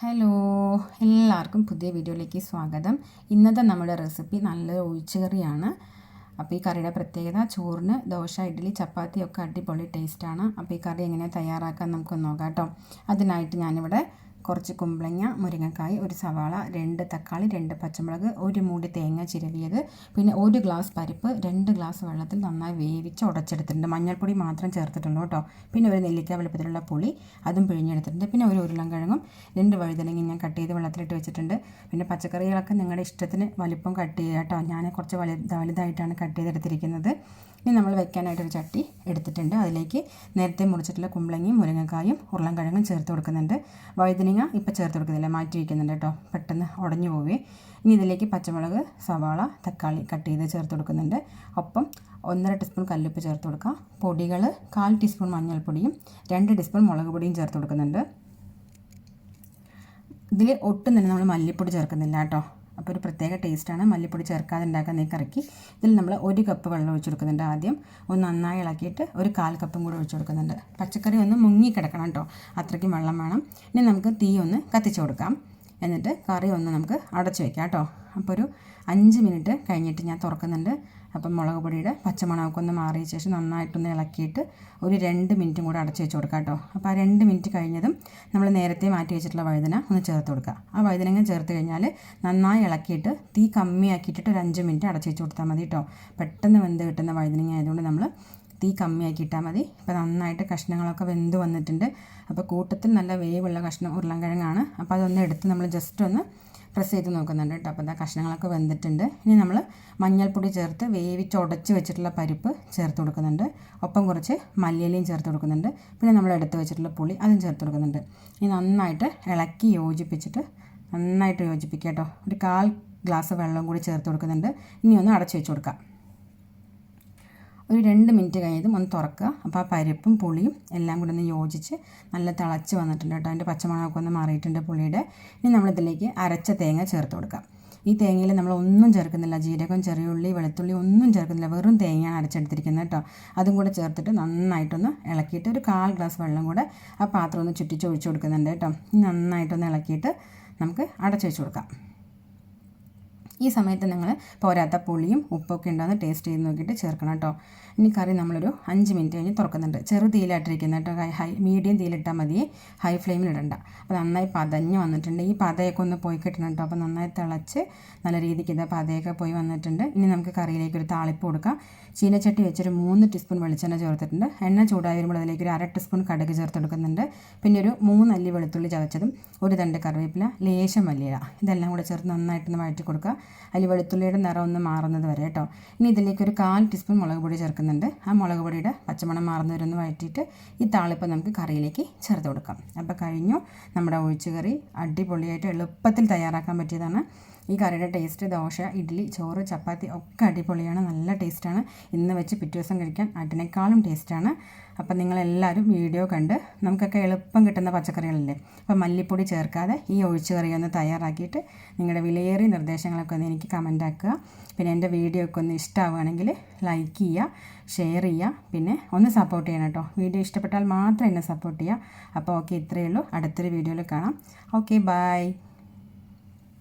Hello എല്ലാവർക്കും പുതിയ വീഡിയോയിലേക്ക് സ്വാഗതം. ഇന്നത്തെ നമ്മുടെ റെസിപ്പി നല്ല ഒഴിച്ചുകറിയാണ് അപ്പോൾ ഈ കറിയുടെ പ്രത്യേകത ചോറിന് ദോശ ഇഡ്ഡലി ചപ്പാത്തി ഒക്കെ അടിപൊളി ടേസ്റ്റാണ് അപ്പോൾ ഈ കറി എങ്ങനെ തയ്യാറാക്കാൻ നമുക്ക് നോക്കാം കേട്ടോ. അതിനായിട്ട് ഞാനിവിടെ കുറച്ച് കുമ്പളങ്ങ മുരിങ്ങക്കായ് ഒരു സവാള രണ്ട് തക്കാളി രണ്ട് പച്ചമുളക് ഒരു മൂടി തേങ്ങ ചിരവിയത്. പിന്നെ ഒരു ഗ്ലാസ് പരിപ്പ് രണ്ട് ഗ്ലാസ് വെള്ളത്തിൽ നന്നായി വേവിച്ച് ഉടച്ചെടുത്തിട്ടുണ്ട്. മഞ്ഞൾപ്പൊടി മാത്രം ചേർത്തിട്ടുണ്ട് കേട്ടോ. പിന്നെ ഒരു നെല്ലിക്ക വെളുപ്പത്തിലുള്ള പുളി അതും പിഴിഞ്ഞെടുത്തിട്ടുണ്ട്. പിന്നെ ഒരു ഉരുളൻകിഴങ്ങും രണ്ട് വഴുതനങ്ങി ഞാൻ കട്ട് ചെയ്ത് വെള്ളത്തിലിട്ട് വെച്ചിട്ടുണ്ട്. പിന്നെ പച്ചക്കറികളൊക്കെ നിങ്ങളുടെ ഇഷ്ടത്തിന് വലിപ്പം കട്ട് ചെയ്യുക കേട്ടോ. ഞാൻ കുറച്ച് വലുതായിട്ടാണ് കട്ട് ചെയ്തെടുത്തിരിക്കുന്നത്. ഇനി നമ്മൾ വെക്കാനായിട്ടൊരു ചട്ടി എടുത്തിട്ടുണ്ട്. അതിലേക്ക് നേരത്തെ മുറിച്ചിട്ടുള്ള കുമ്പളങ്ങയും മുരിങ്ങക്കായും ഉരുളൻകിഴങ്ങും ചേർത്ത് കൊടുക്കുന്നുണ്ട്. വഴുതനങ്ങ ഇപ്പോൾ ചേർത്ത് കൊടുക്കുന്നില്ല മാറ്റി വയ്ക്കുന്നുണ്ട് കേട്ടോ. പെട്ടെന്ന് ഉടഞ്ഞു പോവേ. ഇനി ഇതിലേക്ക് പച്ചമുളക് സവാള തക്കാളി കട്ട് ചെയ്ത് ചേർത്ത് കൊടുക്കുന്നുണ്ട്. ഒപ്പം ഒന്നര ടീസ്പൂൺ കല്ലുപ്പ് ചേർത്ത് കൊടുക്കുക പൊടികൾ കാൽ ടീസ്പൂൺ മഞ്ഞൾപ്പൊടിയും രണ്ട് ടീസ്പൂൺ മുളക് പൊടിയും ചേർത്ത് കൊടുക്കുന്നുണ്ട്. ഇതിൽ ഒട്ടും തന്നെ നമ്മൾ മല്ലിപ്പൊടി ചേർക്കുന്നില്ല കേട്ടോ. അപ്പോൾ ഒരു പ്രത്യേക ടേസ്റ്റാണ്. മല്ലിപ്പൊടി ചേർക്കാതെ ഉണ്ടാക്കുന്ന ഈ കറിക്ക്. ഇതിൽ നമ്മൾ ഒരു കപ്പ് വെള്ളം ഒഴിച്ചു കൊടുക്കുന്നുണ്ട് ആദ്യം. ഒന്ന് നന്നായി ഇളക്കിയിട്ട് ഒരു കാൽ കപ്പും കൂടെ ഒഴിച്ചു കൊടുക്കുന്നുണ്ട്. പച്ചക്കറി ഒന്ന് മുങ്ങി കിടക്കണം കേട്ടോ. അത്രയ്ക്കും വെള്ളം വേണം. ഇനി നമുക്ക് തീ ഒന്ന് കത്തിച്ചു കൊടുക്കാം. എന്നിട്ട് കറി ഒന്ന് നമുക്ക് അടച്ചു വയ്ക്കാം കേട്ടോ. അപ്പോൾ ഒരു അഞ്ച് മിനിറ്റ് കഴിഞ്ഞിട്ട് ഞാൻ തുറക്കുന്നുണ്ട്. അപ്പം മുളക് പൊടിയുടെ പച്ചമുളകൊക്കെ ഒന്ന് മാറിയ ശേഷം നന്നായിട്ടൊന്ന് ഇളക്കിയിട്ട് ഒരു രണ്ട് മിനിറ്റും കൂടെ അടച്ചു വെച്ച് കൊടുക്കാം കേട്ടോ. അപ്പോൾ ആ രണ്ട് മിനിറ്റ് കഴിഞ്ഞതും നമ്മൾ നേരത്തെ മാറ്റി വെച്ചിട്ടുള്ള വഴുതന ഒന്ന് ചേർത്ത് കൊടുക്കുക. ആ വഴുതനങ്ങ ചേർത്ത് കഴിഞ്ഞാൽ നന്നായി ഇളക്കിയിട്ട് തീ കമ്മിയാക്കിയിട്ടിട്ട് ഒരു അഞ്ച് മിനിറ്റ് അടച്ചു വെച്ച് കൊടുത്താൽ മതി കേട്ടോ. പെട്ടെന്ന് വെന്ത് കിട്ടുന്ന വഴുതനങ്ങ ആയതുകൊണ്ട് നമ്മൾ തീ കമ്മിയാക്കി ഇട്ടാൽ മതി. ഇപ്പം നന്നായിട്ട് കഷ്ണങ്ങളൊക്കെ വെന്ത് വന്നിട്ടുണ്ട്. അപ്പോൾ കൂട്ടത്തിൽ നല്ല വേവുള്ള കഷ്ണം ഉരുളൻകിഴങ്ങാണ്. അപ്പോൾ അതൊന്ന് എടുത്ത് നമ്മൾ ജസ്റ്റ് ഒന്ന് പ്രസ് ചെയ്ത് നോക്കുന്നുണ്ട് കേട്ടോ. അപ്പോൾ എന്താ കഷ്ണങ്ങളൊക്കെ വെന്തിട്ടുണ്ട്. ഇനി നമ്മൾ മഞ്ഞൾപ്പൊടി ചേർത്ത് വേവിച്ച് ഉടച്ച് വെച്ചിട്ടുള്ള പരിപ്പ് ചേർത്ത് കൊടുക്കുന്നുണ്ട്. ഒപ്പം കുറച്ച് മല്ലിയിലയും ചേർത്ത് കൊടുക്കുന്നുണ്ട്. പിന്നെ നമ്മൾ എടുത്ത് വെച്ചിട്ടുള്ള പുളി അതും ചേർത്ത് കൊടുക്കുന്നുണ്ട്. ഇനി നന്നായിട്ട് ഇളക്കി യോജിപ്പിച്ചിട്ട് നന്നായിട്ട് യോജിപ്പിക്കുക കേട്ടോ. ഒരു കാൽ ഗ്ലാസ് വെള്ളം കൂടി ചേർത്ത് കൊടുക്കുന്നുണ്ട്. ഇനി ഒന്ന് അടച്ചു വെച്ച് കൊടുക്കാം. ഒരു രണ്ട് മിനിറ്റ് കഴിഞ്ഞതും ഒന്ന് തുറക്കുക. അപ്പോൾ ആ പരിപ്പും പുളിയും എല്ലാം കൂടെ ഒന്ന് യോജിച്ച് നല്ല തിളച്ച് വന്നിട്ടുണ്ട് കേട്ടോ. അതിന്റെ പച്ചമുളകൊക്കെ ഒന്ന് മാറിയിട്ടുണ്ട് പുളിയുടെ. ഇനി നമ്മളിതിലേക്ക് അരച്ച തേങ്ങ ചേർത്ത് കൊടുക്കാം. ഈ തേങ്ങയിൽ നമ്മൾ ഒന്നും ചേർക്കുന്നില്ല. ജീരകം ചെറിയുള്ളി വെളുത്തുള്ളി ഒന്നും ചേർക്കുന്നില്ല. വെറും തേങ്ങയാണ് അരച്ചെടുത്തിരിക്കുന്നത് കേട്ടോ. അതും കൂടെ ചേർത്തിട്ട് നന്നായിട്ടൊന്ന് ഇളക്കിയിട്ട് ഒരു കാൽ ഗ്ലാസ് വെള്ളം കൂടെ ആ പാത്രം ഒന്ന് ചുറ്റിച്ച് ഒഴിച്ചു കൊടുക്കുന്നുണ്ട് കേട്ടോ. നന്നായിട്ടൊന്ന് ഇളക്കിയിട്ട് നമുക്ക് അടച്ചു വെച്ച് കൊടുക്കാം. ഈ സമയത്ത് നിങ്ങൾ പോരാത്ത പുളിയും ഉപ്പൊക്കെ ഉണ്ടാകുന്ന ടേസ്റ്റ് ചെയ്ത് നോക്കിയിട്ട് ചേർക്കണം കേട്ടോ. ഇനി കറി നമ്മളൊരു അഞ്ച് മിനിറ്റ് കഴിഞ്ഞ് തുറക്കുന്നുണ്ട്. ചെറു തീയിലായിട്ടിരിക്കുന്ന കേട്ടോ. ഹൈ മീഡിയം തീയിലിട്ടാൽ മതി. ഹൈ ഫ്ലെയിമിൽ ഇടണ്ട. അപ്പോൾ നന്നായി പതഞ്ഞ് വന്നിട്ടുണ്ട്. ഈ പതയൊക്കെ ഒന്ന് പോയി കിട്ടണം കേട്ടോ. അപ്പോൾ നന്നായി തിളച്ച് നല്ല രീതിക്ക് ഇതാ പതയൊക്കെ പോയി വന്നിട്ടുണ്ട്. ഇനി നമുക്ക് കറിയിലേക്ക് ഒരു താളിപ്പ് കൊടുക്കാം. ചീനച്ചട്ടി വെച്ചൊരു മൂന്ന് ടീസ്പൂൺ വെളിച്ചെണ്ണ ചേർത്തിട്ടുണ്ട്. എണ്ണ ചൂടായി വരുമ്പോൾ അതിലേക്ക് ഒരു അര ടീസ്പൂൺ കടുക് ചേർത്ത് കൊടുക്കുന്നുണ്ട്. പിന്നെ ഒരു മൂന്ന് അല്ലി വെളുത്തുള്ളി ചതച്ചതും ഒരു തണ്ട് കറിവേപ്പില ലേശം മല്ലിയില. ഇതെല്ലാം കൂടെ ചേർത്ത് നന്നായിട്ടൊന്ന് വഴറ്റി കൊടുക്കുക. അതിൽ വെളുത്തുള്ളിയുടെ നിറം ഒന്ന് മാറുന്നത് വരെ കേട്ടോ. ഇനി ഇതിലേക്ക് ഒരു കാൽ ടീസ്പൂൺ മുളക് പൊടി ചേർക്കുന്നുണ്ട്. ആ മുളക് പൊടിയുടെ പച്ചമണം മാറുന്നവരൊന്ന് വഴറ്റിയിട്ട് ഈ താളിപ്പം നമുക്ക് കറിയിലേക്ക് ചേർത്ത് കൊടുക്കാം. അപ്പോൾ കഴിഞ്ഞു നമ്മുടെ ഒഴിച്ചുകറി അടിപൊളിയായിട്ട് എളുപ്പത്തിൽ തയ്യാറാക്കാൻ പറ്റിയതാണ്. ഈ കറിയുടെ ടേസ്റ്റ് ദോശ ഇഡ്ഡലി ചോറ് ചപ്പാത്തി ഒക്കെ അടിപൊളിയാണ്. നല്ല ടേസ്റ്റാണ് ഇന്ന് വെച്ച് പിറ്റേ ദിവസം കഴിക്കാൻ അതിനേക്കാളും ടേസ്റ്റാണ് അപ്പം നിങ്ങളെല്ലാവരും വീഡിയോ കണ്ട് നമുക്കൊക്കെ എളുപ്പം കിട്ടുന്ന പച്ചക്കറികളല്ലേ? അപ്പം മല്ലിപ്പൊടി ചേർക്കാതെ ഈ ഒഴിച്ചു ഒന്ന് തയ്യാറാക്കിയിട്ട് നിങ്ങളുടെ വിലയേറിയ നിർദ്ദേശങ്ങളൊക്കെ ഒന്ന് എനിക്ക് കമന്റ് ആക്കുക. പിന്നെ എന്റെ വീഡിയോ ഒക്കെ ഒന്ന് ഇഷ്ടമാവുകയാണെങ്കിൽ ലൈക്ക് ചെയ്യുക ഷെയർ ചെയ്യുക പിന്നെ ഒന്ന് സപ്പോർട്ട് ചെയ്യണം കേട്ടോ. വീഡിയോ ഇഷ്ടപ്പെട്ടാൽ മാത്രം എന്നെ സപ്പോർട്ട് ചെയ്യുക. അപ്പോൾ ഓക്കെ ഇത്രയേ ഉള്ളൂ. അടുത്തൊരു വീഡിയോയിൽ കാണാം. Okay bye